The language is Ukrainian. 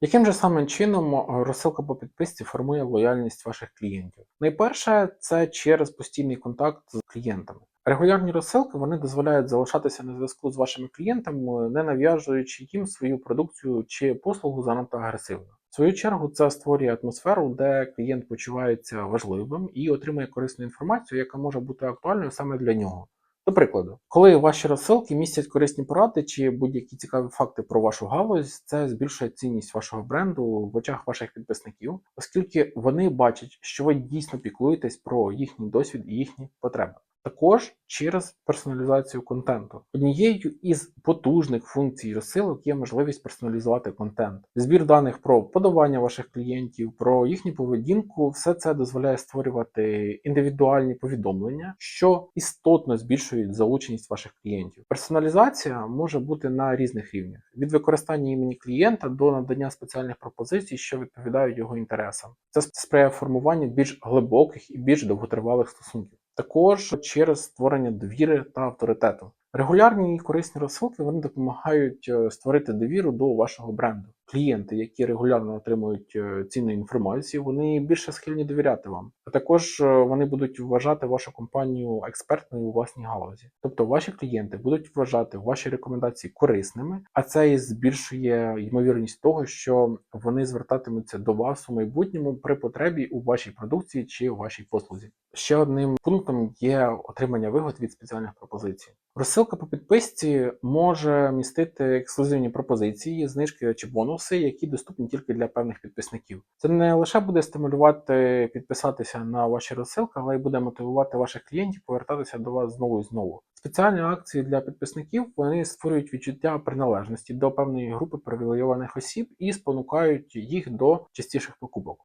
Яким же самим чином е, розсилка по підписці формує лояльність ваших клієнтів? Найперше, це через постійний контакт з клієнтами. Регулярні розсилки вони дозволяють залишатися на зв'язку з вашими клієнтами, не нав'язуючи їм свою продукцію чи послугу занадто агресивно. В свою чергу це створює атмосферу, де клієнт почувається важливим і отримує корисну інформацію, яка може бути актуальною саме для нього. До прикладу, коли ваші розсилки містять корисні поради чи будь-які цікаві факти про вашу галузь, це збільшує цінність вашого бренду в очах ваших підписників, оскільки вони бачать, що ви дійсно піклуєтесь про їхній досвід і їхні потреби. Також через персоналізацію контенту. Однією із потужних функцій розсилок є можливість персоналізувати контент. Збір даних про подавання ваших клієнтів, про їхню поведінку, все це дозволяє створювати індивідуальні повідомлення, що істотно збільшують залученість ваших клієнтів. Персоналізація може бути на різних рівнях: від використання імені клієнта до надання спеціальних пропозицій, що відповідають його інтересам. Це сприяє формуванню більш глибоких і більш довготривалих стосунків також через створення довіри та авторитету. Регулярні і корисні розсилки вони допомагають е, створити довіру до вашого бренду. Клієнти, які регулярно отримують е, цінну інформацію, вони більше схильні довіряти вам. А також е, вони будуть вважати вашу компанію експертною у власній галузі. Тобто ваші клієнти будуть вважати ваші рекомендації корисними, а це і збільшує ймовірність того, що вони звертатимуться до вас у майбутньому при потребі у вашій продукції чи у вашій послузі. Ще одним пунктом є отримання вигод від спеціальних пропозицій. Розсилка по підписці може містити ексклюзивні пропозиції, знижки чи бонуси, які доступні тільки для певних підписників. Це не лише буде стимулювати підписатися на ваші розсилки, але й буде мотивувати ваших клієнтів повертатися до вас знову і знову. Спеціальні акції для підписників вони створюють відчуття приналежності до певної групи привілейованих осіб і спонукають їх до частіших покупок.